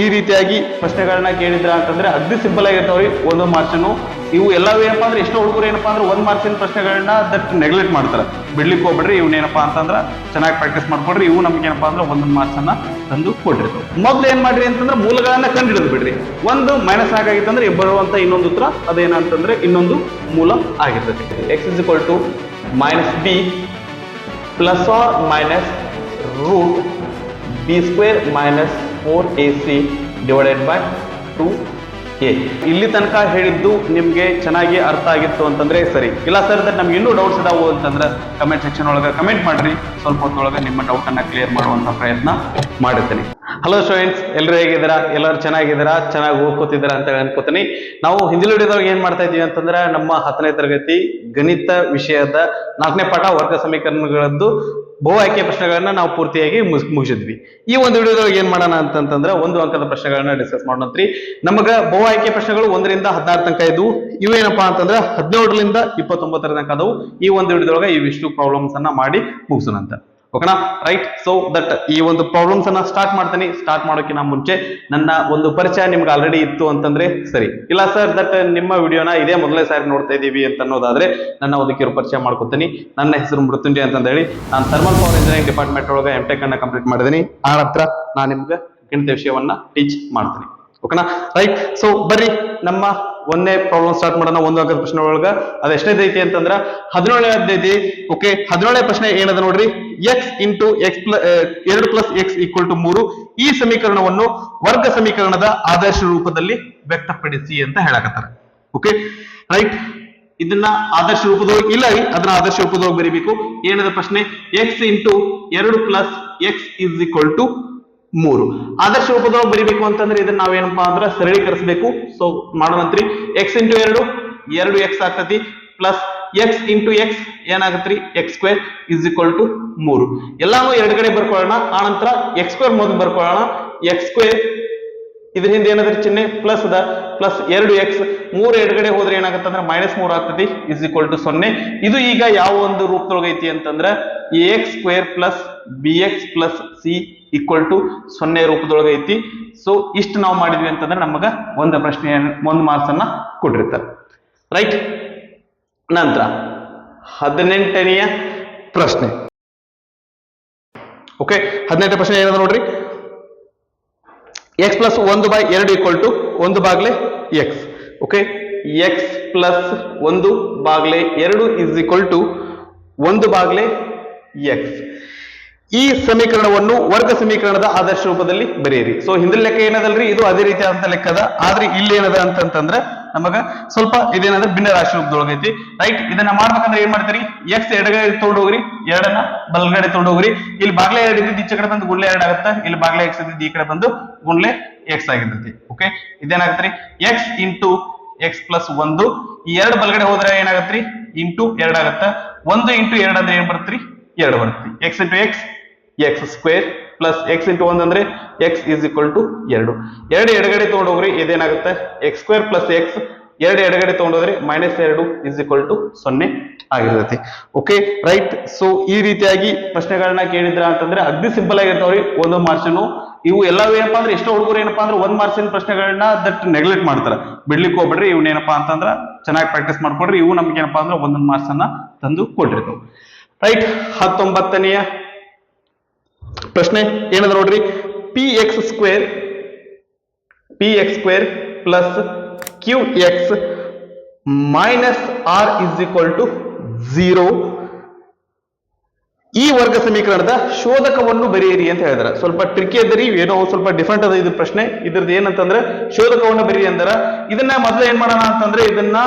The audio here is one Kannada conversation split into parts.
ಈ ರೀತಿಯಾಗಿ ಪ್ರಶ್ನೆಗಳನ್ನ ಕೇಳಿದ್ರ ಅಂತಂದ್ರೆ ಅಗ್ದಿ ಸಿಂಪಲ್ ಆಗಿರ್ತಾವ್ರಿ. ಒಂದು ಮಾರ್ಚನ್ನು. ಇವು ಎಲ್ಲವೂ ಏನಪ್ಪಾ ಅಂದ್ರೆ ಎಷ್ಟೋ ಹುಡುಗರು ಏನಪ್ಪಾ ಅಂದ್ರೆ ಒಂದ್ ಮಾರ್ಚಿನ ಪ್ರಶ್ನೆಗಳನ್ನ ದಟ್ ನೆಗ್ಲೆಕ್ಟ್ ಮಾಡ್ತಾರೆ. ಬಿಡ್ಲಿಕ್ಕೆ ಹೋಗ್ಬಿಡ್ರಿ ಇವ್ನೇನಪ್ಪಾ ಅಂತಂದ್ರೆ ಚೆನ್ನಾಗಿ ಪ್ರಾಕ್ಟೀಸ್ ಮಾಡ್ಕೊಡ್ರಿ, ಇವು ನಮ್ಗೆ ಏನಪ್ಪಾ ಅಂದ್ರೆ ಒಂದೊಂದು ಮಾರ್ಕ್ಸ್ ಅನ್ನ ತಂದು ಕೊಟ್ಟಿರ್ತಾವೆ. ಮೊದ್ಲು ಏನ್ ಮಾಡ್ರಿ ಅಂತಂದ್ರೆ ಮೂಲಗಳನ್ನ ಕಂಡು ಬಿಡ್ರಿ. ಒಂದು ಮೈನಸ್ ಆಗಿತ್ತಂದ್ರೆ ಅಂತ ಇನ್ನೊಂದು ಉತ್ತರ ಅದೇನಂತಂದ್ರೆ ಇನ್ನೊಂದು ಮೂಲ ಆಗಿರ್ತದೆ. X is equal to minus b plus or minus root b square minus four a c divided by two a ಇಲ್ಲಿ ತನಕ ಹೇಳಿದ್ದು ನಿಮಗೆ ಚೆನ್ನಾಗಿ ಅರ್ಥ ಆಗಿತ್ತು ಅಂತಂದ್ರೆ ಸರಿ. ಇಲ್ಲ ಸರ್ ದಟ್ ನಮ್ಗೆ ಇನ್ನೂ ಡೌಟ್ಸ್ ಇದಾವು ಅಂತಂದ್ರೆ ಕಮೆಂಟ್ ಸೆಕ್ಷನ್ ಒಳಗೆ ಕಮೆಂಟ್ ಮಾಡ್ರಿ. ಸ್ವಲ್ಪ ಹೊತ್ತೊಳಗೆ ನಿಮ್ಮ ಡೌಟ್ ಅನ್ನ ಕ್ಲಿಯರ್ ಮಾಡುವಂತ ಪ್ರಯತ್ನ ಮಾಡಿರ್ತೀನಿ ಹಲೋ ಸ್ಟೂಡೆಂಟ್ಸ್ ಎಲ್ಲರೂ ಹೇಗಿದ್ದೀರಾ? ಎಲ್ಲರೂ ಚೆನ್ನಾಗಿದ್ದೀರಾ? ಚೆನ್ನಾಗಿ ಓದ್ಕೋತಿದ್ದೀರಾ ಅಂತ ಅನ್ಕೋತೀನಿ. ನಾವು ಹಿಂದಿನ ಏನ್ ಮಾಡ್ತಾ ಇದ್ದೀವಿ ಅಂತಂದ್ರೆ ನಮ್ಮ ಹತ್ತನೇ ತರಗತಿ ಗಣಿತ ವಿಷಯದ ನಾಲ್ಕನೇ ಪಾಠ ವರ್ಗ ಸಮೀಕರಣಗಳದ್ದು ಬಹು ಆಯ್ಕೆ ಪ್ರಶ್ನೆಗಳನ್ನ ನಾವು ಪೂರ್ತಿಯಾಗಿ ಮುಗಿಸ್ ಮುಗಿಸಿದ್ವಿ. ಈ ಒಂದು ವಿಡಿಯೋದೊಳಗೆ ಏನ್ ಮಾಡೋಣ ಅಂತಂತಂದ್ರೆ ಒಂದು ಅಂಕದ ಪ್ರಶ್ನೆಗಳನ್ನ ಡಿಸ್ಕಸ್ ಮಾಡೋಣ ನಮಗ ಬಹು ಆಯ್ಕೆ ಪ್ರಶ್ನೆಗಳು ಒಂದರಿಂದ ಹದಿನಾರು ತನಕ ಇದ್ವು. ಇವೇನಪ್ಪಾ ಅಂತಂದ್ರೆ ಹದಿನೇಳರಿಂದ ಇಪ್ಪತ್ತೊಂಬತ್ತರ ತನಕ ಅದವು. ಈ ಒಂದು ವಿಡಿಯೋದೊಳಗೆ ಇವಿಷ್ಟು ಪ್ರಾಬ್ಲಮ್ಸ್ ಅನ್ನ ಮಾಡಿ ಮುಗಿಸೋಣಂತ. ಓಕೆನಾ ರೈಟ್ ಸೊ ದಟ್ ಈ ಒಂದು ಪ್ರಾಬ್ಲಮ್ಸ್ ಅನ್ನ ಸ್ಟಾರ್ಟ್ ಮಾಡ್ತೀನಿ. ಸ್ಟಾರ್ಟ್ ಮಾಡೋಕ್ಕಿಂತ ಮುಂಚೆ ನನ್ನ ಒಂದು ಪರಿಚಯ ನಿಮ್ಗೆ ಆಲ್ರೆಡಿ ಇತ್ತು ಅಂತಂದ್ರೆ ಸರಿ. ಇಲ್ಲ ಸರ್ ದಟ್ ನಿಮ್ಮ ವಿಡಿಯೋನ ಇದೇ ಮೊದಲನೇ ಸಾರಿ ನೋಡ್ತಾ ಇದ್ದೀವಿ ಅಂತ ಅನ್ನೋದಾದ್ರೆ ನನ್ನ ಒಂದು ಪರಿಚಯ ಮಾಡ್ಕೊತೀನಿ. ನನ್ನ ಹೆಸರು ಮೃತ್ಯುಂಜಯ ಅಂತ ಹೇಳಿ. ನಾನು ಥರ್ಮಲ್ ಪವರ್ ಇಂಜಿನಿಯರಿಂಗ್ ಡಿಪಾರ್ಟ್ಮೆಂಟ್ ಒಳಗೆ ಎಂ ಟೆಕ್ ಅನ್ನ ಕಂಪ್ಲೀಟ್ ಮಾಡಿದ್ದೀನಿ ಆ ನಂತರ ನಾನು ನಿಮ್ಗೆ ಗಣಿತ ವಿಷಯವನ್ನ ಟೀಚ್ ಮಾಡ್ತೀನಿ. ಓಕೆನಾ? ರೈಟ್ ಸೊ ಬರ್ರಿ, ನಮ್ಮ ಒಂದೇ ಪ್ರಾಬ್ಲಮ್ ಸ್ಟಾರ್ಟ್ ಮಾಡೋಣ, ಒಂದು ಅಂಕದ ಪ್ರಶ್ನೆ ಒಳಗ. ಅದು ಎಷ್ಟನೇದು ಐತಿ ಅಂತಂದ್ರ ಹದಿನೇಳನೇ ಐತಿ. ಓಕೆ ಹದಿನೇಳನೇ ಪ್ರಶ್ನೆ ಏನದ ನೋಡ್ರಿ? ಎಕ್ಸ್ ಇಂಟು ಎಕ್ಸ್ ಪ್ಲಸ್ ಎರಡು ಪ್ಲಸ್ ಎಕ್ಸ್ ಈಕ್ವಲ್ ಟು ಮೂರು. ಈ ಸಮೀಕರಣವನ್ನು ವರ್ಗ ಸಮೀಕರಣದ ಆದರ್ಶ ರೂಪದಲ್ಲಿ ವ್ಯಕ್ತಪಡಿಸಿ ಅಂತ ಹೇಳಕತ್ತಾರ. ಓಕೆ ರೈಟ್ ಇದನ್ನ ಆದರ್ಶ ರೂಪದೊಳಗೆ, ಇಲ್ಲ, ಅದನ್ನ ಆದರ್ಶ ರೂಪದೊಳಗೆ ಬರೀಬೇಕು. ಏನದ ಪ್ರಶ್ನೆ? ಎಕ್ಸ್ ಇಂಟು ಎರಡು plus x is equal to ಮೂರು. ಆದರ್ಶ ರೂಪದೊಳಗೆ ಬರಿಬೇಕು ಅಂತಂದ್ರೆ ಇದನ್ನ ನಾವೇನಪ್ಪಾ ಅಂದ್ರೆ ಸರಳೀಕರಿಸಬೇಕು. ಸೊ ಮಾಡುವಂತ್ರಿ ಎಕ್ಸ್ ಇಂಟು ಎರಡು ಎರಡು ಎಕ್ಸ್ ಆಗ್ತತಿ. Plus X into X ಏನಾಗತ್ರಿ? X square is equal to ಮೂರು. ಎಲ್ಲಾನು ಕಡೆ ಬರ್ಕೊಳ್ಳೋಣ. ಆನಂತರ ಎಕ್ಸ್ ಸ್ಕ್ವೇರ್ ಮೊದಲು ಬರ್ಕೊಳ್ಳೋಣ. ಎಕ್ಸ್ ಸ್ಕ್ವೇರ್ ಇದ್ರ ಹಿಂದೆ ಏನಾದ್ರೆ ಚಿಹ್ನೆ? ಪ್ಲಸ್ ಅದ. ಪ್ಲಸ್ ಎರಡು ಎಕ್ಸ್ ಮೂರು ಎಡಗಡೆ ಹೋದ್ರೆ ಏನಾಗುತ್ತೆ ಅಂದ್ರೆ ಮೈನಸ್ ಮೂರು ಆಗ್ತತಿ. ಇಸ್ ಈಕ್ವಲ್ ಟು ಸೊನ್ನೆ. ಇದು ಈಗ ಯಾವ ಒಂದು ರೂಪದೊಳಗೈತಿ ಅಂತಂದ್ರೆ a x square plus b x plus c equal to ಸೊನ್ನೆ ರೂಪದೊಳಗೆ ಐತಿ. ಸೊ ಇಷ್ಟು ನಾವು ಮಾಡಿದ್ವಿ ಅಂತಂದ್ರೆ ನಮಗ ಒಂದು ಪ್ರಶ್ನೆ, ಒಂದು ಮಾರ್ಕ್ಸ್ ಅನ್ನ ಕೊಟ್ಟಿರ್ತಾರೆ. ರೈಟ್ ನಂತರ ಹದಿನೆಂಟನೆಯ ಪ್ರಶ್ನೆ. ಓಕೆ ಹದಿನೆಂಟನೇ ಪ್ರಶ್ನೆ ಏನದ ನೋಡ್ರಿ? ಎಕ್ಸ್ ಪ್ಲಸ್ ಒಂದು ಬೈ ಎರಡು ಈಕ್ವಲ್ ಟು ಒಂದು ಬಾಗ್ಲೆ ಎಕ್ಸ್ ಓಕೆ ಎಕ್ಸ್ ಪ್ಲಸ್ ಒಂದು ಬಾಗ್ಲೆ ಎರಡು ಇಸ್ ಈಕ್ವಲ್ ಟು ಒಂದು ಬಾಗ್ಲೆ ಎಕ್ಸ್ ಈ ಸಮೀಕರಣವನ್ನು ವರ್ಗ ಸಮೀಕರಣದ ಆದರ್ಶ ರೂಪದಲ್ಲಿ ಬರೆಯಿರಿ. ಸೊ ಹಿಂದಿನ ಲೆಕ್ಕ ಏನದಲ್ರಿ? ಇದು ಅದೇ ರೀತಿಯಾದಂತ ಲೆಕ್ಕದ, ಆದ್ರೆ ಇಲ್ಲಿ ಏನದ ಅಂತಂತಂದ್ರೆ ನಮಗ ಸ್ವಲ್ಪ ಇದೇನಂದ್ರೆ ಭಿನ್ನ ರಾಶಿ ರೂಪದೊಳಗೈತಿ ರೈಟ್ ಇದನ್ನ ಮಾಡ್ಬೇಕಂದ್ರೆ ಏನ್ ಮಾಡ್ತೀರಿ? ಎಕ್ಸ್ ಎಡಗಡೆ ತಗೊಂಡು ಹೋಗ್ರಿ ಎರಡನ್ನ ಬಲಗಡೆ ತಗೊಂಡು ಹೋಗ್ರಿ ಇಲ್ಲಿ ಬಾಗ್ಲೆ ಎರಡು ಇದ್ದಿದ್ದು ಕಡೆ ಬಂದು ಗುಂಡ್ಲೆ ಎರಡು ಆಗುತ್ತೆ. ಇಲ್ಲಿ ಬಾಗ್ಲೆ ಎಕ್ಸ್ ಇದ್ದಿದ್ದು ಈ ಕಡೆ ಬಂದು ಗುಂಡ್ಲೆ ಎಕ್ಸ್ ಆಗಿರ್ತೈತಿ. ಓಕೆ ಇದೇನಾಗತ್ರಿ? ಎಕ್ಸ್ ಇಂಟು ಎಕ್ಸ್ ಪ್ಲಸ್ ಒಂದು. ಈ ಎರಡು ಬಲಗಡೆ ಹೋದ್ರೆ ಏನಾಗತ್ರಿ? ಇಂಟು ಎರಡು ಆಗತ್ತ. ಒಂದು ಇಂಟು ಎರಡು ಅಂದ್ರೆ ಏನ್ ಬರ್ತೀರಿ ಎರಡು ಬರುತ್ತೆ. X into x x square plus x into ಒಂದ್ ಅಂದ್ರೆ ಎಕ್ಸ್ ಈಸ್ ಈಕ್ವಲ್ ಟು ಎರಡು. ಎರಡು ಎಡಗಡೆ ತಗೊಂಡೋಗ್ರಿ, ಇದೇನಾಗುತ್ತೆ? ಎಕ್ಸ್ ಸ್ಕ್ವೇರ್ ಪ್ಲಸ್ ಎಕ್ಸ್ ಎರಡು ಎಡಗಡೆ ತಗೊಂಡೋದ್ರೆ ಮೈನಸ್ ಎರಡು ಇಸ್ ಈಕ್ವಲ್ ಟು ಸೊನ್ನೆ ಆಗಿರ್ತೈತಿ. ಓಕೆ ರೈಟ್ ಸೊ ಈ ರೀತಿಯಾಗಿ ಪ್ರಶ್ನೆಗಳನ್ನ ಕೇಳಿದ್ರ ಅಂತಂದ್ರೆ ಅಗ್ದಿ ಸಿಂಪಲ್ ಆಗಿರ್ತಾವ್ರಿ, ಒಂದು ಮಾರ್ಕ್ಸನ್ನು ಇವು ಎಲ್ಲವೂ ಏನಪ್ಪಾ ಅಂದ್ರೆ, ಎಷ್ಟೋ ಹುಡುಗರು ಏನಪ್ಪಾ ಅಂದ್ರೆ ಒಂದ್ ಮಾರ್ಸಿನ ಪ್ರಶ್ನೆಗಳನ್ನ ದಟ್ ನೆಗ್ಲೆಕ್ಟ್ ಮಾಡ್ತಾರೆ. ಬಿಡ್ಲಿಕ್ಕೆ ಹೋಗ್ಬೇಡ್ರಿ ಇವ್ನೇನಪ್ಪಾ ಅಂತಂದ್ರ ಚೆನ್ನಾಗಿ ಪ್ರಾಕ್ಟೀಸ್ ಮಾಡ್ಕೊಡ್ರಿ, ಇವು ನಮ್ಗೆ ಏನಪ್ಪಾ ಅಂದ್ರೆ ಒಂದೊಂದು ಮಾರ್ಕ್ಸ್ ಅನ್ನ ತಂದು ಕೊಟ್ಟಿರ್ತಾವ. ರೈಟ್ ಹತ್ತೊಂಬತ್ತನೆಯ ಪ್ರಶ್ನೆ ಏನದ ನೋಡ್ರಿ p x square p x square plus q x minus r is equal to zero ಈ ವರ್ಗ ಸಮೀಕರಣದ ಶೋಧಕವನ್ನು ಬರೆಯಿರಿ ಅಂತ ಹೇಳಿದ್ರೆ. ಸ್ವಲ್ಪ ಟ್ರಿಕಿ ಅದರಿ, ಏನೋ ಸ್ವಲ್ಪ ಡಿಫ್ರೆಂಟ್ ಅದ ಇದು ಪ್ರಶ್ನೆ. ಇದ್ರದ್ದು ಏನಂತಂದ್ರೆ, ಶೋಧಕವನ್ನು ಬರೀರಿ ಅಂದ್ರ. ಇದನ್ನ ಮೊದಲು ಏನ್ ಮಾಡೋಣ ಅಂತಂದ್ರೆ, ಇದನ್ನ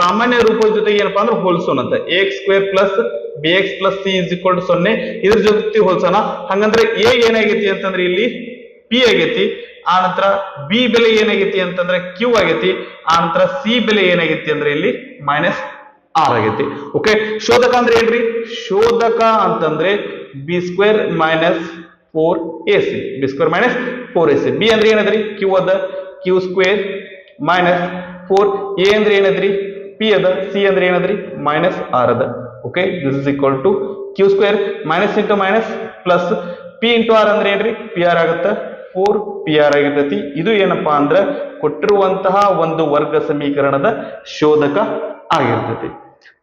ಸಾಮಾನ್ಯ ರೂಪದ ಜೊತೆಗೆ ಏನಪ್ಪಾ ಅಂದ್ರೆ ಹೋಲಿಸೋಣ ಅಂತ x square plus b x plus c is equal to ಸೊನ್ನೆ. ಇದ್ರ ಜೊತೆ ಹೋಲ್ಸೋಣ. ಹಂಗಂದ್ರೆ ಎ ಏನಾಗೈತಿ ಅಂತಂದ್ರೆ ಇಲ್ಲಿ ಪಿ ಆಗೈತಿ. ಆ ನಂತರ ಬಿ ಬೆಲೆ ಏನಾಗೈತಿ ಅಂತಂದ್ರೆ ಕ್ಯೂ ಆಗೈತಿ. ಆ ನಂತರ ಸಿ ಬೆಲೆ ಏನಾಗೈತಿ ಅಂದ್ರೆ ಇಲ್ಲಿ ಮೈನಸ್ ಆರ್ ಆಗೈತಿ. ಓಕೆ ಶೋಧಕ ಅಂದ್ರೆ ಏನ್ರಿ? ಶೋಧಕ ಅಂತಂದ್ರೆ b square minus four a c b square minus four a c b ಅಂದ್ರೆ ಏನದ್ರಿ? ಕ್ಯೂ ಅದ. Q square minus four a ಅಂದ್ರೆ ಏನದ್ರಿ? ಪಿ ಅದ. ಸಿ ಅಂದ್ರೆ ಏನದ್ರಿ? ಮೈನಸ್ ಆರ್ ಅದ. Okay this is equal to q square minus into minus plus p into r ಅಂದ್ರೆ ಏನ್ರಿ? ಪಿ ಆರ್ ಆಗುತ್ತೆ. ಫೋರ್ ಪಿ ಆರ್ ಆಗಿರ್ತೈತಿ. ಇದು ಏನಪ್ಪಾ ಅಂದ್ರೆ ಕೊಟ್ಟಿರುವಂತಹ ಒಂದು ವರ್ಗ ಸಮೀಕರಣದ ಶೋಧಕ ಆಗಿರ್ತೈತಿ.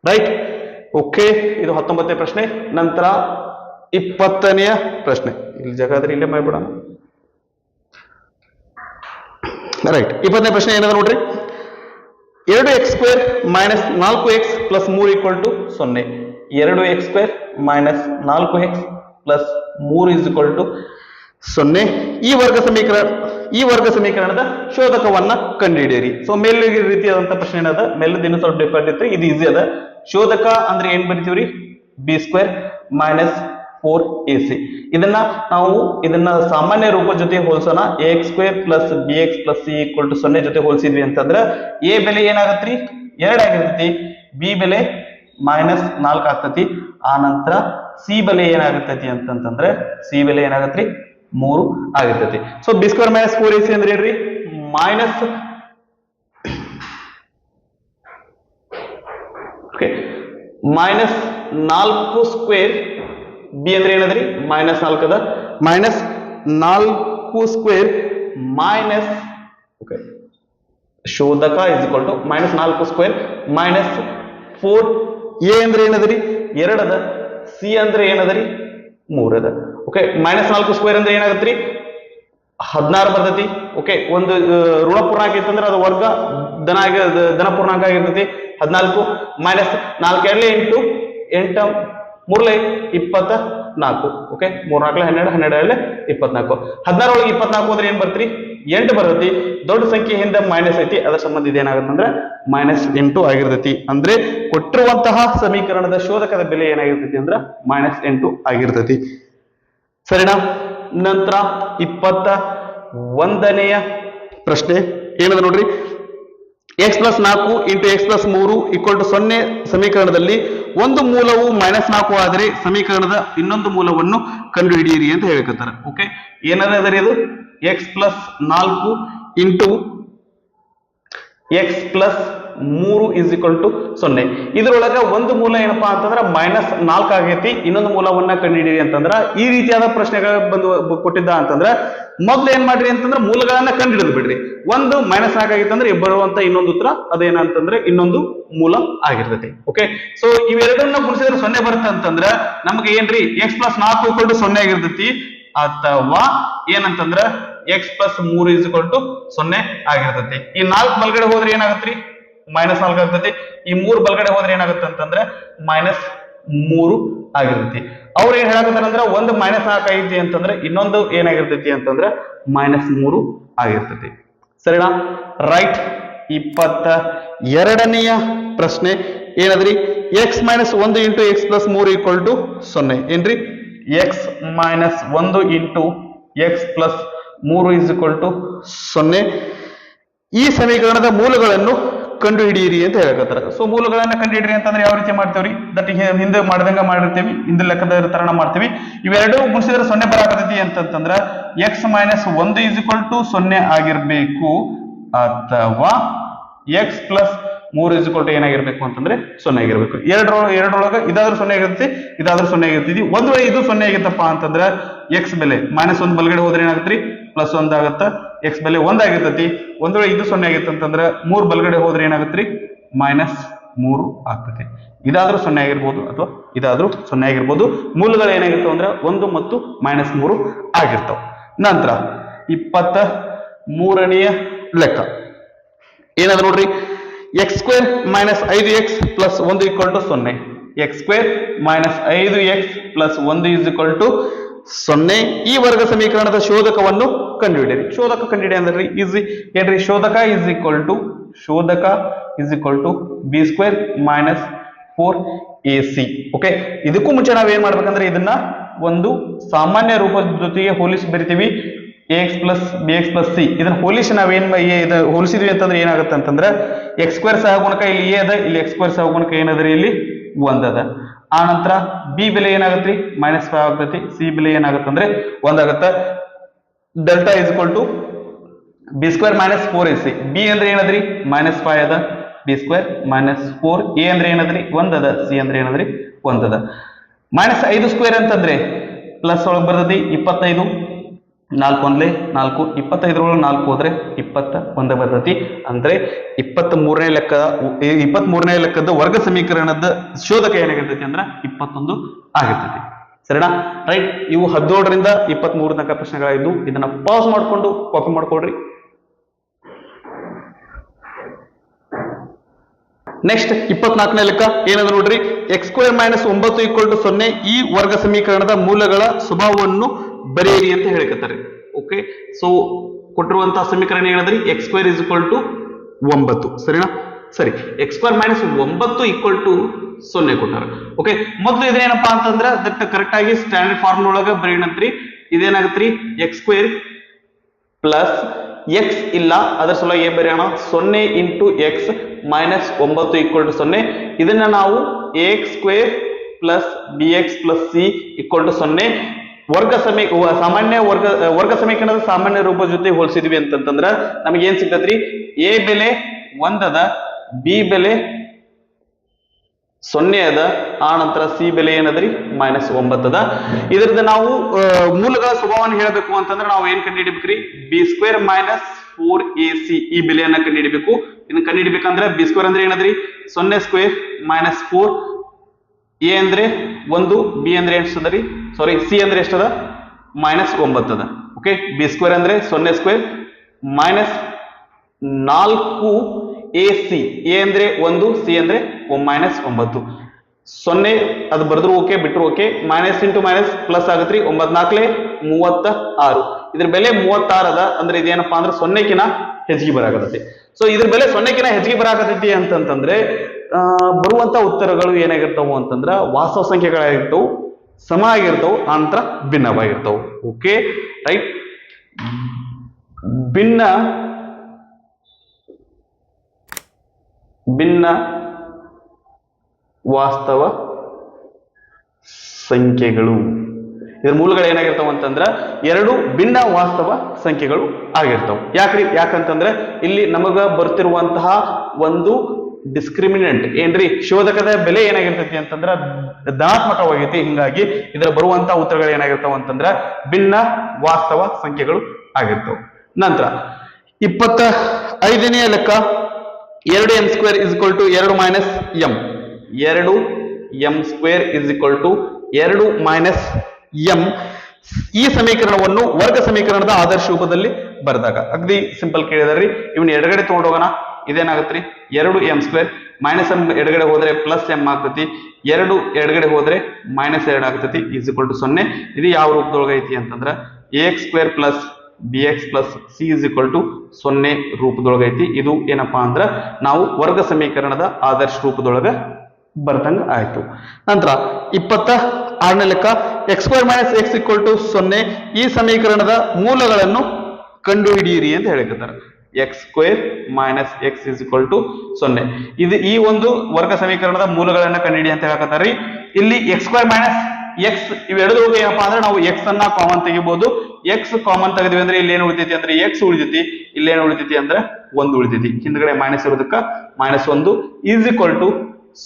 ರೈಟ್ ಓಕೆ ಇದು ಹತ್ತೊಂಬತ್ತನೇ ಪ್ರಶ್ನೆ, ನಂತರ ಇಪ್ಪತ್ತನೆಯ ಪ್ರಶ್ನೆ. ಇಲ್ಲಿ ಜಾಗ ಆದ್ರೆ ಇಲ್ಲೇ ಮಾಡ್ಬಿಡೋಣ. ರೈಟ್ ಇಪ್ಪತ್ತನೇ ಪ್ರಶ್ನೆ ಏನದ ನೋಡ್ರಿ? ಎರಡು ಎಕ್ಸ್ ಸ್ಕ್ವೇರ್ ಮೈನಸ್ ನಾಲ್ಕು ಎಕ್ಸ್ ಪ್ಲಸ್ ಮೂರು ಈಕ್ವಲ್ ಟು ಸೊನ್ನೆ. ಎರಡು ಎಕ್ಸ್ ಸ್ಕ್ವೇರ್ ಮೈನಸ್ ನಾಲ್ಕು ಎಕ್ಸ್ ಪ್ಲಸ್ ಮೂರು ಇಸ್ ಈಕ್ವಲ್ ಟು ಸೊನ್ನೆ. ಈ ವರ್ಗ ಸಮೀಕರಣ, ಈ ವರ್ಗ ಸಮೀಕರಣದ ಶೋಧಕವನ್ನ ಕಂಡುಹಿಡಿಯಿರಿ ಸೊ ಮೇಲೆ ರೀತಿಯಾದಂತಹ ಪ್ರಶ್ನೆ ಏನದ? ಮೇಲದ ದಿನ ಸ್ವಲ್ಪ ಡಿಫರೆಂಟ್ ಇತ್ತು. ಇದು ಈಸಿ ಅದ. ಶೋಧಕ ಅಂದ್ರೆ ಏನ್ ಬರಿತೀವ್ರಿ? B square minus four a c ಇದನ್ನ ನಾವು ಇದನ್ನ ಸಾಮಾನ್ಯ ರೂಪ ಜೊತೆ ಹೋಲ್ಸೋಣ. A x square plus b x plus c equal to ಸೊನ್ನೆ ಜೊತೆ ಹೋಲಿಸಿದ್ವಿ ಅಂತಂದ್ರ ಎ ಬೆಲೆ ಏನಾಗತ್ರಿ? ಎರಡ್ ಆಗಿರ್ತೈತಿ. ಬಿ ಬೆಲೆ ಮೈನಸ್ ನಾಲ್ಕು ಆಗ್ತತಿ. ಆ ನಂತರ ಸಿ ಬೆಲೆ ಏನಾಗತೈತಿ ಅಂತಂತಂದ್ರೆ ಸಿ ಬೆಲೆ ಏನಾಗತ್ರಿ? ಮೂರು ಆಗಿರ್ತೈತಿ. So b square minus four a c ಅಂದ್ರೆ ಏನ್ರಿ? ಮೈನಸ್ ಮೈನಸ್ ನಾಲ್ಕು ಸ್ಕ್ವೇರ್ ಬಿ ಅಂದ್ರೆ ಏನದ್ರಿ? ಮೈನಸ್ ನಾಲ್ಕು ಅದ. ಮೈನಸ್ ನಾಲ್ಕು ಸ್ಕ್ವೇರ್ ಮೈನಸ್ ಓಕೆ ಶೋಧಕ ಇಸ್ ಇಕ್ವಲ್ ಟು ಮೈನಸ್ ನಾಲ್ಕು ಸ್ಕ್ವೇರ್ ಮೈನಸ್ ಫೋರ್ ಎ ಅಂದ್ರೆ ಏನದ್ರಿ? ಎರಡದ. ಸಿ ಅಂದ್ರೆ ಏನದರಿ? ಮೂರದ ಓಕೆ ಮೈನಸ್ ನಾಲ್ಕು ಸ್ಕ್ವೇರ್ ಅಂದ್ರೆ ಏನಾಗತ್ರಿ? ಹದಿನಾರು ಬರ್ತೈತಿ. ಓಕೆ ಒಂದು ಋಣ ಪೂರ್ಣಾಂಕ ಇತ್ತಂದ್ರೆ ಅದು ವರ್ಗ ಧನ ಧನ ಪೂರ್ಣಾಂಕ ಆಗಿರ್ತೈತಿ. ಹದಿನಾಲ್ಕು ಮೈನಸ್ ನಾಲ್ಕು ಎರಡಲೆ ಎಂಟು, ಎಂಟ ಮೂರ್ಲೆ ಇಪ್ಪತ್ತ ನಾಲ್ಕು ಓಕೆ ಮೂರ್ನಾಲ್ಕಲೆ ಹನ್ನೆರಡು ಹನ್ನೆರಡು ಎರಡಲೆ ಇಪ್ಪತ್ನಾಲ್ಕು. ಹದಿನಾರು ಒಳಗೆ ಇಪ್ಪತ್ನಾಲ್ಕು ಅಂದ್ರೆ ಏನ್ ಬರ್ತೀರಿ? ಎಂಟು ಬರ್ತೈತಿ. ದೊಡ್ಡ ಸಂಖ್ಯೆಯಿಂದ ಮೈನಸ್ ಐತಿ. ಅದರ ಸಂಬಂಧ ಇದೇನಾಗುತ್ತಂದ್ರೆ ಮೈನಸ್ ಎಂಟು ಆಗಿರ್ತೈತಿ. ಅಂದ್ರೆ ಕೊಟ್ಟಿರುವಂತಹ ಸಮೀಕರಣದ ಶೋಧಕದ ಬೆಲೆ ಏನಾಗಿರ್ತೈತಿ ಅಂದ್ರೆ ಮೈನಸ್ ಎಂಟು ಆಗಿರ್ತೈತಿ. ಸರಿನಾ? ನಂತರ ಇಪ್ಪತ್ತ ಒಂದನೆಯ ಪ್ರಶ್ನೆ ಏನದ ನೋಡ್ರಿ? ಎಕ್ಸ್ ಪ್ಲಸ್ ನಾಲ್ಕು ಇಂಟು ಎಕ್ಸ್ ಪ್ಲಸ್ ಮೂರು ಈಕ್ವಲ್ ಟು ಸೊನ್ನೆ ಸಮೀಕರಣದಲ್ಲಿ ಒಂದು ಮೂಲವು ಮೈನಸ್ ನಾಲ್ಕು ಆದರೆ ಸಮೀಕರಣದ ಇನ್ನೊಂದು ಮೂಲವನ್ನು ಕಂಡುಹಿಡಿಯಿರಿ ಅಂತ ಹೇಳ್ಕತ್ತಾರ ಓಕೆ ಏನದ ಅದು? ಎಕ್ಸ್ ಪ್ಲಸ್ ನಾಲ್ಕು ಇಂಟು ಎಕ್ಸ್ ಪ್ಲಸ್ ಮೂರು ಇಸ್ ಈಕ್ವಲ್ ಟು ಸೊನ್ನೆ. ಇದರೊಳಗೆ ಒಂದು ಮೂಲ ಏನಪ್ಪಾ ಅಂತಂದ್ರೆ ಮೈನಸ್ ನಾಲ್ಕು ಆಗೈತಿ. ಇನ್ನೊಂದು ಮೂಲವನ್ನ ಕಂಡುಹಿಡಿಯಿರಿ ಅಂತಂದ್ರೆ ಈ ರೀತಿಯಾದ ಪ್ರಶ್ನೆಗಳ ಬಂದು ಕೊಟ್ಟಿದ್ದ ಅಂತಂದ್ರೆ ಮೊದಲು ಏನ್ ಮಾಡ್ರಿ ಅಂತಂದ್ರೆ ಮೂಲಗಳನ್ನ ಕಂಡುಹಿಡಿದು ಬಿಡ್ರಿ. ಒಂದು ಮೈನಸ್ ಅಂದ್ರೆ ಬರುವಂತ ಇನ್ನೊಂದು ಉತ್ತರ ಅದೇನಂತಂದ್ರೆ ಇನ್ನೊಂದು ಮೂಲ ಆಗಿರ್ತೈತಿ. ಓಕೆ ಸೊ ಇವೆರಡನ್ನ ಗುಣಿಸಿದ್ರೆ ಸೊನ್ನೆ ಬರುತ್ತೆ ಅಂತಂದ್ರೆ ನಮ್ಗೆ ಏನ್ರಿ? ಎಕ್ಸ್ ಪ್ಲಸ್ ನಾಲ್ಕು ಸೊನ್ನೆ ಆಗಿರ್ತೈತಿ. ಅಥವಾ ಏನಂತಂದ್ರ ಎಕ್ಸ್ ಪ್ಲಸ್ ಮೂರು ಇಸ್ ಟು ಸೊನ್ನೆ ಆಗಿರ್ತೈತಿ. ಈ ನಾಲ್ಕು ಬಲ್ಗಡೆ ಹೋದ್ರೆ ಏನಾಗತ್ರಿ? ಮೈನಸ್ ನಾಲ್ಕು ಆಗ್ತೈತಿ. ಈ ಮೂರು ಬಲಗಡೆ ಹೋದ್ರೆ ಏನಾಗುತ್ತೆ ಅಂತಂದ್ರೆ ಮೈನಸ್ ಮೂರು ಆಗಿರ್ತೈತಿ. ಅವ್ರು ಏನ್ ಹೇಳಕತ್ತಾರಂದ್ರ ಒಂದು ಮೈನಸ್ ನಾಲ್ಕು ಐತಿ ಅಂತಂದ್ರೆ ಇನ್ನೊಂದು ಏನಾಗಿರ್ತೈತಿ ಅಂತಂದ್ರೆ ಮೈನಸ್ ಮೂರು ಆಗಿರ್ತೈತಿ. ಸರಿನಾ? ರೈಟ್ ಇಪ್ಪತ್ತ ಎರಡನೆಯ ಪ್ರಶ್ನೆ ಏನದ್ರಿ? ಎಕ್ಸ್ ಮೈನಸ್ ಒಂದು ಇಂಟು ಎಕ್ಸ್ ಪ್ಲಸ್ ಮೂರು ಈಕ್ವಲ್ ಟು ಸೊನ್ನೆ. ಏನ್ರಿ? ಎಕ್ಸ್ ಮೈನಸ್ ಒಂದು ಇಂಟು ಎಕ್ಸ್ ಪ್ಲಸ್ ಮೂರು ಇಸ್ ಈಕ್ವಲ್ ಟು ಸೊನ್ನೆ. ಈ ಸಮೀಕರಣದ ಮೂಲಗಳನ್ನು ಕಂಡುಹಿಡಿಯಿರಿ ಅಂತ ಹೇಳಕತ್ತಾರ ಸೊ ಮೂಲಗಳನ್ನ ಕಂಡುಹಿಡಿಯಿರಿ ಅಂತಂದ್ರೆ ಯಾವ ರೀತಿ ಮಾಡ್ತೇವ್ರಿ? ದಟ್ ಹಿಂದೆ ಮಾಡಿದಂಗ ಮಾಡಿರ್ತೀವಿ, ಹಿಂದೆ ಲೆಕ್ಕದ ತರಣ ಮಾಡ್ತೀವಿ. ಇವೆರಡು ಮುಗಿಸಿದ್ರೆ ಸೊನ್ನೆ ಬರಾಕತೈತಿ ಅಂತಂತಂದ್ರ ಎಕ್ಸ್ ಮೈನಸ್ ಒಂದು ಈಸ್ ಟು ಸೊನ್ನೆ ಆಗಿರ್ಬೇಕು. ಅಥವಾ ಎಕ್ಸ್ ಪ್ಲಸ್ ಮೂರು ಇಸ್ ಟು ಏನಾಗಿರ್ಬೇಕು ಅಂತಂದ್ರೆ ಸೊನ್ನೆ ಆಗಿರ್ಬೇಕು. ಎರಡರ ಎರಡರೊಳಗ ಇದಾದ್ರೂ ಸೊನ್ನೆ ಆಗಿರ್ತೈತಿ, ಇದಾದ್ರೂ ಸೊನ್ನೆ ಆಗಿರ್ತೈತಿ. ಒಂದ್ ವೇಳೆ ಇದು ಸೊನ್ನೆ ಆಗಿತ್ತಪ್ಪ ಅಂತಂದ್ರೆ ಎಕ್ಸ್ ಬೆಲೆ ಮೈನಸ್ ಒಂದು ಬಲಗಡೆ ಹೋದ್ರೆ ಏನಾಗತ್ರಿ ಪ್ಲಸ್ ಒಂದ್ ಆಗತ್ತ ಎಕ್ಸ್ ಬೆಲೆ ಒಂದ್ ಆಗಿರ್ತೈತಿ. ಒಂದ್ ವೇಳೆ ಇದು ಸೊನ್ನೆ ಆಗಿತ್ತು ಮೂರು ಮೂರ್ ಬಲಗಡೆ ಹೋದ್ರೆ ಏನಾಗತ್ರಿ? ಮೈನಸ್ ಮೂರು ಆಗ್ತೈತಿ. ಇದಾದ್ರೂ ಸೊನ್ನೆ ಆಗಿರ್ಬೋದು ಅಥವಾ ಇದಾದ್ರೂ ಸೊನ್ನೆ ಆಗಿರ್ಬೋದು. ಮೂಲಗಳು ಏನಾಗಿರ್ತಾವ ಅಂದ್ರೆ ಒಂದು ಮತ್ತು ಮೈನಸ್ ಮೂರು ಆಗಿರ್ತವೆ. ನಂತರ ಇಪ್ಪತ್ತ ಮೂರನೆಯ ಲೆಕ್ಕ. ಏನದ ನೋಡ್ರಿ? ಎಕ್ಸ್ ಸ್ಕ್ವೇರ್ ಮೈನಸ್ ಐದು ಎಕ್ಸ್ ಪ್ಲಸ್ ಒಂದು ಈಕ್ವಲ್ ಟು ಸೊನ್ನೆ. ಎಕ್ಸ್ ಸ್ಕ್ವೇರ್ ಮೈನಸ್ ಐದು ಎಕ್ಸ್ ಪ್ಲಸ್ ಒಂದು ಈಸ್ ಈಕ್ವಲ್ ಟು ಸೊನ್ನೆ ಈ ವರ್ಗ ಸಮೀಕರಣದ ಶೋಧಕವನ್ನು ಕಂಡುಹಿಡಿಯಿರಿ. ಶೋಧಕ ಕಂಡುಹಿಡಿಯ ಅಂದ್ರೆ ಈಸಿ ಏನ್ರಿ? ಶೋಧಕ is equal to ಶೋಧಕ is equal to b square minus four a c okay ಇದಕ್ಕೂ ಮುಂಚೆ ನಾವು ಏನ್ ಮಾಡ್ಬೇಕಂದ್ರೆ ಇದನ್ನ ಒಂದು ಸಾಮಾನ್ಯ ರೂಪದ ಜೊತೆಗೆ ಹೋಲಿಸಿ ಬರಿತೀವಿ. A x plus b x plus c ಇದನ್ನ ಹೋಲಿಸಿ ನಾವೇನ್ ಹೋಲಿಸಿದ್ವಿ ಅಂತಂದ್ರೆ ಏನಾಗುತ್ತೆ ಅಂತಂದ್ರೆ ಎಕ್ಸ್ ಸ್ಕ್ವೇರ್ ಸಹಗುಣಕ ಇಲ್ಲಿ ಎ ಅದ, ಇಲ್ಲಿ ಎಕ್ಸ್ ಸ್ಕ್ವೇರ್ ಸಹಗುಣಕ ಏನದ್ರಿ ಇಲ್ಲಿ? ಒಂದದ ಆ ನಂತರ ಬಿ ಬೆಲೆ ಏನಾಗತ್ರಿ? ಮೈನಸ್ ಫೈವ್ ಆಗ್ತೈತಿ. ಸಿ ಬೆಲೆ ಏನಾಗತ್ತಂದ್ರೆ ಒಂದಾಗತ್ತ. Delta is equal to b square minus four a c b ಅಂದ್ರೆ ಏನದ್ರಿ? ಮೈನಸ್ ಫೈವ್ ಅದ. B square minus four a ಅಂದ್ರೆ ಏನದ್ರಿ? ಒಂದದ ಸಿ ಅಂದ್ರೆ ಏನದ್ರಿ? ಒಂದದ ಮೈನಸ್ ಐದು ಸ್ಕ್ವೇರ್ ಅಂತಂದ್ರೆ ಪ್ಲಸ್ ಒಳಗೆ ಬರ್ತದೆ ಇಪ್ಪತ್ತೈದು. ನಾಲ್ಕು ಒಂದ್ಲೆ, ನಾಲ್ಕು, ಇಪ್ಪತ್ತೈದರೊಳಗೆ ನಾಲ್ಕು ಹೋದ್ರೆ ಇಪ್ಪತ್ತ ಒಂದ ಬರ್ತೈತಿ. ಅಂದ್ರೆ ಇಪ್ಪತ್ತ್ ಮೂರನೇ ಲೆಕ್ಕ ಇಪ್ಪತ್ತ್ ಮೂರನೇ ಲೆಕ್ಕದ ವರ್ಗ ಸಮೀಕರಣದ ಶೋಧಕ ಏನಾಗಿರ್ತೈತಿ ಅಂದ್ರ ಇಪ್ಪತ್ತೊಂದು ಆಗಿರ್ತೈತಿ. ಸರಿನಾ? ರೈಟ್ ಇವು ಹದಿನೇಳರಿಂದ ಇಪ್ಪತ್ತ್ ಮೂರು ತನಕ ಪ್ರಶ್ನೆಗಳಾಗಿದ್ದು, ಇದನ್ನ ಪಾಸ್ ಮಾಡ್ಕೊಂಡು ಕಾಪಿ ಮಾಡ್ಕೊಳ್ರಿ. ನೆಕ್ಸ್ಟ್ ಇಪ್ಪತ್ನಾಲ್ಕನೇ ಲೆಕ್ಕ ಏನಂದ್ರೆ ನೋಡ್ರಿ? ಎಕ್ಸ್ ಸ್ಕ್ವೇರ್ ಮೈನಸ್ ಒಂಬತ್ತು ಈಕ್ವಲ್ ಟು ಸೊನ್ನೆ ಈ ವರ್ಗ ಸಮೀಕರಣದ ಮೂಲಗಳ ಸ್ವಭಾವವನ್ನು ಬರೆಯಿರಿ ಅಂತ ಹೇಳಿಕತ್ತಾರೆ ಓಕೆ ಸೊ ಕೊಟ್ಟಿರುವಂತಹ ಸಮೀಕರಣ ಏನಂದ್ರಿ? X square is equal to ಒಂಬತ್ತು. ಸರಿನಾ? ಸರಿ. ಎಕ್ಸ್ ಸ್ಕ್ವೇರ್ ಮೈನಸ್ ಒಂಬತ್ತು ಈಕ್ವಲ್ ಟು ಸೊನ್ನೆ ಕೊಟ್ಟಾರ. ಓಕೆ ಮೊದಲು ಇದೇನಪ್ಪಾ ಅಂತಂದ್ರೆ ಅದಕ್ಕೆ ಕರೆಕ್ಟ್ ಆಗಿ ಸ್ಟ್ಯಾಂಡರ್ಡ್ ಫಾರ್ಮ್ ಒಳಗ ಬರೀಣತ್ರಿ ಇದೇನಾಗತ್ರಿ? ಎಕ್ಸ್ ಸ್ಕ್ವೇರ್ ಪ್ಲಸ್ ಎಕ್ಸ್ ಇಲ್ಲ. ಅದರ ಸಲುವಾಗಿ ಏನ್ ಬರೆಯೋಣ? ಸೊನ್ನೆ ಇಂಟು ಎಕ್ಸ್ ಮೈನಸ್ ಒಂಬತ್ತು ಈಕ್ವಲ್ ಟು ಸೊನ್ನೆ. ಇದನ್ನ ನಾವು x square plus b x plus c equal to ಸೊನ್ನೆ. ವರ್ಗ ಸಮೀ ಸಾಮಾನ್ಯ ವರ್ಗ ವರ್ಗ ಸಮೀಕರಣದ ಸಾಮಾನ್ಯ ರೂಪ ಜೊತೆ ಹೋಲಿಸಿದ್ವಿ ಅಂತಂತಂದ್ರ ನಮಗೆ ಏನ್ ಸಿಗ್ತದ್ರಿ? ಎ ಬೆಲೆ ಒಂದದ, ಬಿ ಬೆಲೆ ಸೊನ್ನೆ ಅದ, ಆ ನಂತರ ಸಿ ಬೆಲೆ ಏನದ್ರಿ? ಮೈನಸ್ ಒಂಬತ್ತದ ಇದ್ರದ್ದು ನಾವು ಮೂಲಗಳ ಸ್ವಭಾವವನ್ನು ಹೇಳಬೇಕು ಅಂತಂದ್ರೆ ನಾವು ಏನ್ ಕಂಡುಹಿಡಿಬೇಕ್ರಿ? B square minus four a c ಈ ಬೆಲೆಯನ್ನ ಕಂಡುಹಿಡಬೇಕು. ಇದನ್ನ ಕಂಡುಹಿಡಬೇಕಂದ್ರೆ ಬಿ ಸ್ಕ್ವೇರ್ ಅಂದ್ರೆ ಏನದ್ರಿ? ಸೊನ್ನೆ ಸ್ಕ್ವೇರ್ ಮೈನಸ್ ಫೋರ್ ಎ ಅಂದ್ರೆ ಒಂದು, ಬಿ ಅಂದ್ರೆ ಎಷ್ಟದ ರೀ? ಸಾರಿ ಸಿ ಅಂದ್ರೆ ಎಷ್ಟದ? ಮೈನಸ್ ಒಂಬತ್ತದ. ಓಕೆ ಬಿ ಸ್ಕ್ವೇರ್ ಅಂದ್ರೆ ಸೊನ್ನೆ ಸ್ಕ್ವೇರ್ ಮೈನಸ್ ನಾಲ್ಕು ಎ ಸಿ ಎ ಅಂದ್ರೆ ಒಂದು ಸಿ ಅಂದ್ರೆ ಮೈನಸ್ ಒಂಬತ್ತು. ಸೊನ್ನೆ, ಅದು ಬರೆದ್ರು ಓಕೆ ಬಿಟ್ರು okay minus into minus plus ಆಗತ್ರಿ ಒಂಬತ್ ನಾಲ್ಕಲೆ ಮೂವತ್ತ ಆರು ಇದ್ರ ಬೆಲೆ ಮೂವತ್ತಾರು ಅದ ಅಂದ್ರೆ ಇದೇನಪ್ಪಾ ಅಂದ್ರೆ ಸೊನ್ನೆಕಿನ ಹೆಚ್ಚಿಗೆ ಬರಾಕತೈತಿ ಸೊ ಇದ್ರ ಬೆಲೆ ಸೊನ್ನೆಕಿನ ಹೆಚ್ಚಿಗೆ ಬರಾಕತೈತಿ ಅಂತಂತಂದ್ರೆ ಬರುವಂತ ಉತ್ತರಗಳು ಏನಾಗಿರ್ತಾವು ಅಂತಂದ್ರ ವಾಸ್ತವ ಸಂಖ್ಯೆಗಳಾಗಿರ್ತಾವು. ಸಮ ಆಗಿರ್ತವು ಆಂತ್ರ ಭಿನ್ನವಾಗಿರ್ತವು. ಓಕೆ ರೈಟ್ ಭಿನ್ನ ಭಿನ್ನ ವಾಸ್ತವ ಸಂಖ್ಯೆಗಳು. ಇದ್ರ ಮೂಲಗಳು ಏನಾಗಿರ್ತಾವ ಅಂತಂದ್ರೆ ಎರಡು ಭಿನ್ನ ವಾಸ್ತವ ಸಂಖ್ಯೆಗಳು ಆಗಿರ್ತಾವ. ಯಾಕ್ರಿ? ಯಾಕಂತಂದ್ರೆ ಇಲ್ಲಿ ನಮಗ ಬರ್ತಿರುವಂತಹ ಒಂದು ಡಿಸ್ಕ್ರಿಮಿನೆಂಟ್ ಏನ್ರಿ? ಶೋಧಕದ ಬೆಲೆ ಏನಾಗಿರ್ತೈತಿ ಅಂತಂದ್ರ ಧನಾತ್ಮಕವಾಗೈತಿ ಹಿಂಗಾಗಿ ಇದರ ಬರುವಂತ ಉತ್ತರಗಳು ಏನಾಗಿರ್ತಾವ ಅಂತಂದ್ರ ಭಿನ್ನ ವಾಸ್ತವ ಸಂಖ್ಯೆಗಳು ಆಗಿರ್ತಾವ. ನಂತರ ಇಪ್ಪತ್ತ ಐದನೆಯ ಲೆಕ್ಕ ಎರಡು m square is equal to ಎರಡು ಮೈನಸ್ ಎಂ ಎರಡು m square is equal to ಎರಡು ಮೈನಸ್ ಎಂ ಈ ಸಮೀಕರಣವನ್ನು ವರ್ಗ ಸಮೀಕರಣದ ಆದರ್ಶ ರೂಪದಲ್ಲಿ ಬರೆದಾಗ. ಅಗದಿ ಸಿಂಪಲ್ ಕೇಳಿದಾರ್ರಿ ಇವನ್ ಎಡಗಡೆ ತಗೊಂಡೋಗೋಣ ಇದೇನಾಗತ್ರಿ? ಎರಡು ಎಂ ಸ್ಕ್ವೇರ್ ಮೈನಸ್ ಎಂ ಎಡಗಡೆ ಹೋದ್ರೆ ಪ್ಲಸ್ ಎಂ ಆಗ್ತತಿ. ಎರಡು ಎಡಗಡೆ ಹೋದ್ರೆ ಮೈನಸ್ ಎರಡು ಆಗ್ತತಿ ಈಸ್ ಇಕ್ವಲ್ ಟು ಸೊನ್ನೆ. ಇದು ಯಾವ ರೂಪದೊಳಗೆ ಐತಿ ಅಂತಂದ್ರ x square plus b x plus c is equal to ಸೊನ್ನೆ ರೂಪದೊಳಗೆ ಐತಿ. ಇದು ಏನಪ್ಪಾ ಅಂದ್ರ, ನಾವು ವರ್ಗ ಸಮೀಕರಣದ ಆದರ್ಶ ರೂಪದೊಳಗ ಬರ್ತಂಗ ಆಯ್ತು. ನಂತರ ಇಪ್ಪತ್ತ ಆರನೇ ಲೆಕ್ಕ x square minus x equal to ಸೊನ್ನೆ. ಈ ಸಮೀಕರಣದ ಮೂಲಗಳನ್ನು ಕಂಡುಹಿಡಿಯಿರಿ ಅಂತ ಹೇಳಿಕತ್ತಾರೆ. X square minus x is equal to ಸೊನ್ನೆ. ಇದು ಈ ಒಂದು ವರ್ಗ ಸಮೀಕರಣದ ಮೂಲಗಳನ್ನ ಕಂಡುಹಿಡಿ ಅಂತ ಹೇಳಕತ್ತಾರ್ರಿ. ಇಲ್ಲಿ ಎಕ್ಸ್ ಸ್ಕ್ವೇರ್ ಮೈನಸ್ ಎಕ್ಸ್ ಇವೆರಡು ಏನಪ್ಪಾ ಅಂದ್ರೆ ನಾವು ಎಕ್ಸ್ ಅನ್ನ ಕಾಮನ್ ತೆಗಿಬಹುದು ಎಕ್ಸ್ ಕಾಮನ್ ತೆಗೆದ್ವಿ ಅಂದ್ರೆ ಇಲ್ಲಿ ಏನು ಉಳಿತೈತಿ ಅಂದ್ರೆ ಎಕ್ಸ್ ಉಳಿತೈತಿ. ಇಲ್ಲೇನು ಉಳಿತೈತಿ ಅಂದ್ರೆ ಒಂದು ಉಳಿತೈತಿ. ಹಿಂದ್ಗಡೆ ಮೈನಸ್ ಇರೋದಕ್ಕ ಮೈನಸ್ ಒಂದು ಈಸ್ ಈಕ್ವಲ್ ಟು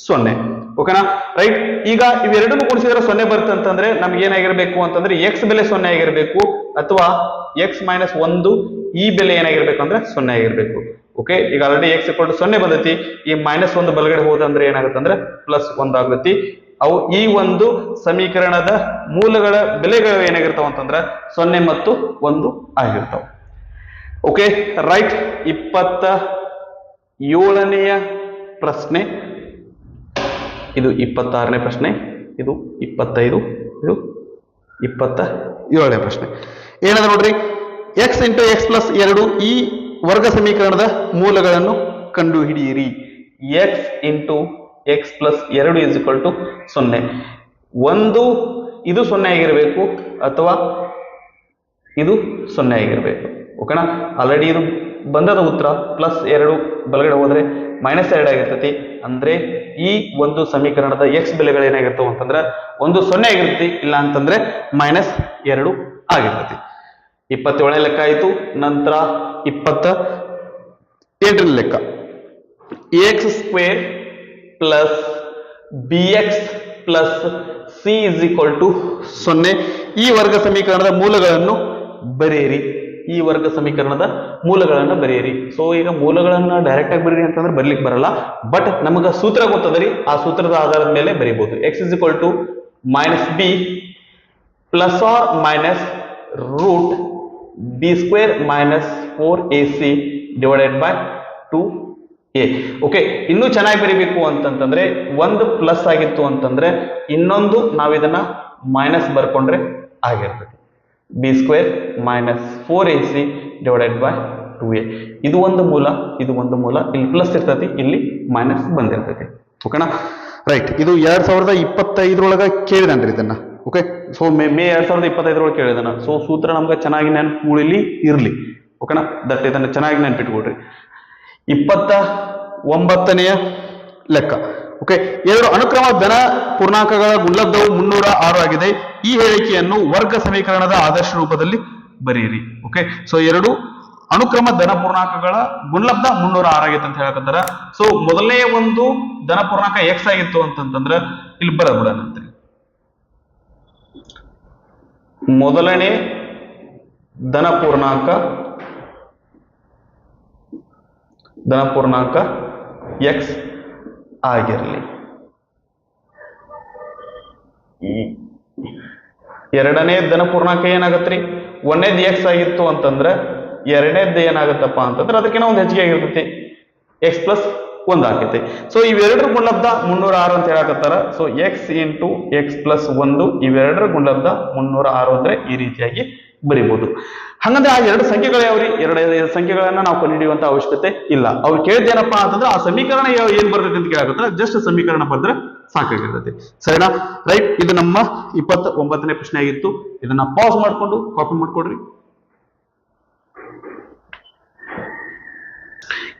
ಸೊನ್ನೆ. ಓಕೆನಾ ರೈಟ್ ಈಗ ಇವೆರಡನ್ನು ಕೂಡಿಸಿದ್ರೆ ಸೊನ್ನೆ ಬರುತ್ತೆ ಅಂತಂದ್ರೆ ನಮ್ಗೆ ಏನಾಗಿರ್ಬೇಕು ಅಂತಂದ್ರೆ ಎಕ್ಸ್ ಬೆಲೆ ಸೊನ್ನೆ ಆಗಿರ್ಬೇಕು. ಅಥವಾ ಎಕ್ಸ್ ಮೈನಸ್ ಒಂದು ಈ ಬೆಲೆ ಏನಾಗಿರ್ಬೇಕು ಅಂದ್ರೆ ಸೊನ್ನೆ ಆಗಿರ್ಬೇಕು. ಓಕೆ ಈಗ ಆಲ್ರೆಡಿ ಎಕ್ಸ್ ಇಕ್ವಲ್ ಟು ಸೊನ್ನೆ ಬಂದೈತಿ. ಈ ಮೈನಸ್ ಒಂದು ಬಲಗಡೆ ಹೋದಂದ್ರೆ ಏನಾಗುತ್ತೆ ಅಂದ್ರೆ ಪ್ಲಸ್ ಒಂದ್ ಆಗತಿ ಅವು ಈ ಒಂದು ಸಮೀಕರಣದ ಮೂಲಗಳ ಬೆಲೆಗಳು ಏನಾಗಿರ್ತಾವ ಅಂತಂದ್ರೆ ಸೊನ್ನೆ ಮತ್ತು ಒಂದು ಆಗಿರ್ತಾವ. ಓಕೆ ರೈಟ್ ಇಪ್ಪತ್ತ ಏಳನೆಯ ಪ್ರಶ್ನೆ. ಇದು ಇಪ್ಪತ್ತಾರನೇ ಪ್ರಶ್ನೆ. ಇದು ಇಪ್ಪತ್ತೈದು. ಇದು ಇಪ್ಪತ್ತ ಏಳನೇ ಪ್ರಶ್ನೆ. ಏನದ ನೋಡ್ರಿ? ಎಕ್ಸ್ ಇಂಟು ಎಕ್ಸ್ ಪ್ಲಸ್ ಎರಡು ಈ ವರ್ಗ ಸಮೀಕರಣದ ಮೂಲಗಳನ್ನು ಕಂಡುಹಿಡಿಯಿರಿ. ಎಕ್ಸ್ ಇಂಟು ಎಕ್ಸ್ ಪ್ಲಸ್ ಎರಡು ಇಸ್ ಇಕ್ವಲ್ ಟು ಸೊನ್ನೆ. ಒಂದು ಇದು ಸೊನ್ನೆ ಆಗಿರಬೇಕು ಅಥವಾ ಇದು ಸೊನ್ನೆ ಆಗಿರಬೇಕು. ಓಕೆನಾ ಆಲ್ರೆಡಿ ಇದು ಬಂದದ ಉತ್ತರ ಪ್ಲಸ್ ಎರಡು ಬಲಗಡೆ ಹೋದರೆ ಮೈನಸ್ ಎರಡು ಆಗಿರ್ತೈತಿ. ಅಂದರೆ ಈ ಒಂದು ಸಮೀಕರಣದ ಎಕ್ಸ್ ಬೆಲೆಗಳು ಏನಾಗಿರ್ತವೆ ಅಂತಂದ್ರೆ ಒಂದು ಸೊನ್ನೆ ಆಗಿರ್ತೈತಿ ಇಲ್ಲ ಅಂತಂದ್ರೆ ಮೈನಸ್ ಎರಡು ಆಗಿರ್ತೈತಿ. ಇಪ್ಪತ್ತೇಳನೇ ಲೆಕ್ಕ ಆಯಿತು, ನಂತರ ಇಪ್ಪತ್ತ ಎಂಟನೇ ಲೆಕ್ಕ. X square plus b x plus c is equal to ಸೊನ್ನೆ. ಈ ವರ್ಗ ಸಮೀಕರಣದ ಮೂಲಗಳನ್ನು ಬರೆಯಿರಿ. ಈ ವರ್ಗ ಸಮೀಕರಣದ ಮೂಲಗಳನ್ನು ಬರೆಯಿರಿ. ಸೊ ಈಗ ಮೂಲಗಳನ್ನು ಡೈರೆಕ್ಟ್ ಆಗಿ ಬರೀರಿ ಅಂತಂದ್ರೆ ಬರ್ಲಿಕ್ಕೆ ಬರಲ್ಲ. ಬಟ್ ನಮಗೆ ಸೂತ್ರ ಗೊತ್ತದರಿ. ಆ ಸೂತ್ರದ ಆಧಾರದ ಮೇಲೆ ಬರೀಬಹುದು x is equal to minus b plus or minus root minus four a c divided by two a okay ಇನ್ನೂ ಚೆನ್ನಾಗಿ ಬರಿಬೇಕು ಅಂತಂತಂದ್ರೆ ಒಂದು ಪ್ಲಸ್ ಆಗಿತ್ತು ಅಂತಂದ್ರೆ ಇನ್ನೊಂದು ನಾವು ಇದನ್ನ ಮೈನಸ್ ಬರ್ಕೊಂಡ್ರೆ ಆಗಿರ್ತದೆ. B square minus four a c divided by two a ಇದು ಒಂದು ಮೂಲ, ಇದು ಒಂದು ಮೂಲ, ಇಲ್ಲಿ ಪ್ಲಸ್ ಇರ್ತೈತಿ ಇಲ್ಲಿ ಮೈನಸ್ ಬಂದಿರ್ತೈತಿ ಓಕೆನಾ ರೈಟ್ ಇದು ಎರಡ್ ಸಾವಿರದ ಇಪ್ಪತ್ತೈದರೊಳಗ ಕೇಳಿದನ್ರಿ ಇದನ್ನ. ಓಕೆ ಸೊ ಮೇ ಮೇ ಎರಡ್ ಸಾವಿರದ ಇಪ್ಪತ್ತೈದರೊಳಗೆ ಕೇಳಿದನ ಸೊ ಸೂತ್ರ ನಮ್ಗೆ ಚೆನ್ನಾಗಿ ನೆನಪು ಉಳಿಲಿ ಇರ್ಲಿ ಓಕೆನಾ ದಟ್ ಇದನ್ನ ಚೆನ್ನಾಗಿ ನೆನ್ಪಿಟ್ಕೊಡ್ರಿ ಇಪ್ಪತ್ತ ಒಂಬತ್ತನೆಯ ಲೆಕ್ಕ. ಓಕೆ ಎರಡು ಅನುಕ್ರಮ ಧನ ಪೂರ್ಣಾಂಕಗಳ ಗುಣಲಬ್ಧವು ಮುನ್ನೂರ ಆರು ಆಗಿದೆ. ಈ ಹೇಳಿಕೆಯನ್ನು ವರ್ಗ ಸಮೀಕರಣದ ಆದರ್ಶ ರೂಪದಲ್ಲಿ ಬರೀರಿ ಓಕೆ ಸೊ ಎರಡು ಅನುಕ್ರಮ ಧನ ಪೂರ್ಣಾಂಕಗಳ ಗುಣಲಬ್ಧ ಮುನ್ನೂರ ಆರು ಆಗೈತೆ ಅಂತ ಹೇಳಕಂತಾರ ಸೊ ಮೊದಲನೇ ಒಂದು ಧನ ಪೂರ್ಣಾಂಕ ಎಕ್ಸ್ ಆಗಿತ್ತು ಅಂತಂದ್ರೆ ಇಲ್ಲಿ ಬರಬಿಡನಂತ್ರಿ ಮೊದಲನೇ ಧನ ಪೂರ್ಣಾಂಕ ಧನ ಪೂರ್ಣಾಂಕ ಎಕ್ಸ್ ಆಗಿರಲಿ ಎರಡನೇ ಧನ ಪೂರ್ಣಾಂಕ ರೀ ಒಂದೇದ್ ಎಕ್ಸ್ ಆಗಿತ್ತು ಅಂತಂದ್ರೆ ಎರಡನೇದ್ದು ಏನಾಗತ್ತಪ್ಪ ಅಂತಂದ್ರೆ ಅದಕ್ಕಿಂತ ಒಂದು ಹೆಚ್ಚಿಗೆ ಆಗಿರ್ತೈತಿ ಎಕ್ಸ್ ಪ್ಲಸ್ ಒಂದು ಆಕೈತಿ ಸೊ ಇವೆರಡರ ಗುಣಲಬ್ಧ ಮುನ್ನೂರ ಆರು ಅಂತ ಹೇಳಕತ್ತಾರ. So x into x plus ಒಂದು ಇವೆರಡರ ಗುಣಲಬ್ಧ ಮುನ್ನೂರ ಆರು ಅಂದ್ರೆ ಈ ರೀತಿಯಾಗಿ ಬರಿಬಹುದು ಹಂಗಂದ್ರೆ ಆ ಎರಡು ಸಂಖ್ಯೆಗಳು ಯಾವ್ರಿ? ಎರಡು ಸಂಖ್ಯೆಗಳನ್ನ ನಾವು ಕಂಡುಹಿಡಿಯುವಂತ ಅವಶ್ಯಕತೆ ಇಲ್ಲ. ಅವ್ರು ಕೇಳಿದ್ದೇನಪ್ಪಾ ಅಂತಂದ್ರೆ ಆ ಸಮೀಕರಣ ಏನ್ ಬರ್ತೈತೆ ಅಂತ ಕೇಳಕತ್ತಾರ. ಜಸ್ಟ್ ಸಮೀಕರಣ ಬಂದ್ರೆ ಸಾಕಾಗಿರ್ತೈತಿ. ಸರಿನಾ? ರೈಟ್, ಇದು ನಮ್ಮ ಇಪ್ಪತ್ತ ಒಂಬತ್ತನೇ ಪ್ರಶ್ನೆ ಆಗಿತ್ತು ಇದನ್ನ ಪಾಸ್ ಮಾಡ್ಕೊಂಡು ಕಾಪಿ ಮಾಡ್ಕೊಡ್ರಿ.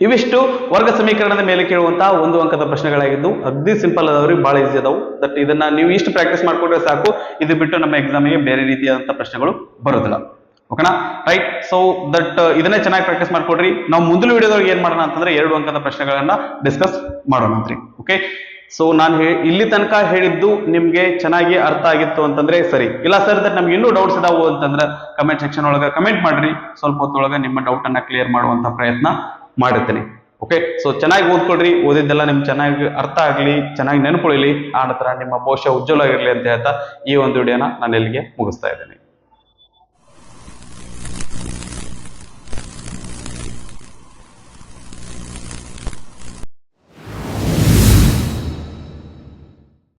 ಇವಿಷ್ಟು ವರ್ಗ ಸಮೀಕರಣದ ಮೇಲೆ ಕೇಳುವಂತಹ ಒಂದು ಅಂಕದ ಪ್ರಶ್ನೆಗಳಾಗಿದ್ದು, ಅಗ್ದಿ ಸಿಂಪಲ್ ಅದಾವ್ರಿ ಬಹಳ ಈಸಿ ಅದಾವು. ದಟ್ ಇದನ್ನ ನೀವು ಇಷ್ಟು ಪ್ರಾಕ್ಟೀಸ್ ಮಾಡ್ಕೊಂಡ್ರೆ ಸಾಕು. ಇದು ಬಿಟ್ಟು ನಮ್ಮ ಎಕ್ಸಾಮಿಗೆ ಬೇರೆ ರೀತಿಯಾದಂತಹ ಪ್ರಶ್ನೆಗಳು ಬರೋದಿಲ್ಲ. ಓಕೆನಾ ರೈಟ್ ಸೊ ದಟ್ ಇದನ್ನೇ ಚೆನ್ನಾಗಿ ಪ್ರಾಕ್ಟೀಸ್ ಮಾಡ್ಕೊಡ್ರಿ. ನಾವು ಮುಂದಿನ ವಿಡಿಯೋದೊಳಗೆ ಏನ್ ಮಾಡೋಣ ಅಂತಂದ್ರೆ ಎರಡು ಅಂಕದ ಪ್ರಶ್ನೆಗಳನ್ನ ಡಿಸ್ಕಸ್ ಮಾಡೋಣ ಅಂತ್ರಿ. ಓಕೆ ಸೊ ನಾನು ಇಲ್ಲಿ ತನಕ ಹೇಳಿದ್ದು ನಿಮ್ಗೆ ಚೆನ್ನಾಗಿ ಅರ್ಥ ಆಗಿತ್ತು ಅಂತಂದ್ರೆ ಸರಿ. ಇಲ್ಲ ಸರ್ ದಟ್ ನಮ್ಗೆ ಇನ್ನೂ ಡೌಟ್ಸ್ ಇದಾವು ಅಂತಂದ್ರೆ ಕಮೆಂಟ್ ಸೆಕ್ಷನ್ ಒಳಗೆ ಕಮೆಂಟ್ ಮಾಡ್ರಿ. ಸ್ವಲ್ಪ ಹೊತ್ತೊಳಗೆ ನಿಮ್ಮ ಡೌಟ್ ಅನ್ನ ಕ್ಲಿಯರ್ ಮಾಡುವಂತ ಪ್ರಯತ್ನ ಮಾಡಿರ್ತೀನಿ. ಓಕೆ ಸೊ ಚೆನ್ನಾಗಿ ಓದ್ಕೊಳ್ರಿ. ಓದಿದ್ದೆಲ್ಲ ನಿಮ್ಗೆ ಚೆನ್ನಾಗಿ ಅರ್ಥ ಆಗಲಿ, ಚೆನ್ನಾಗಿ ನೆನ್ಕೊಳ್ಳಿ ಆ ನಂತರ ನಿಮ್ಮ ಭವಿಷ್ಯ ಉಜ್ವಲ ಆಗಿರಲಿ ಅಂತ ಹೇಳ್ತಾ ಈ ಒಂದು ವಿಡಿಯೋನ ನಾನು ಇಲ್ಲಿಗೆ ಮುಗಿಸ್ತಾ ಇದ್ದೇನೆ.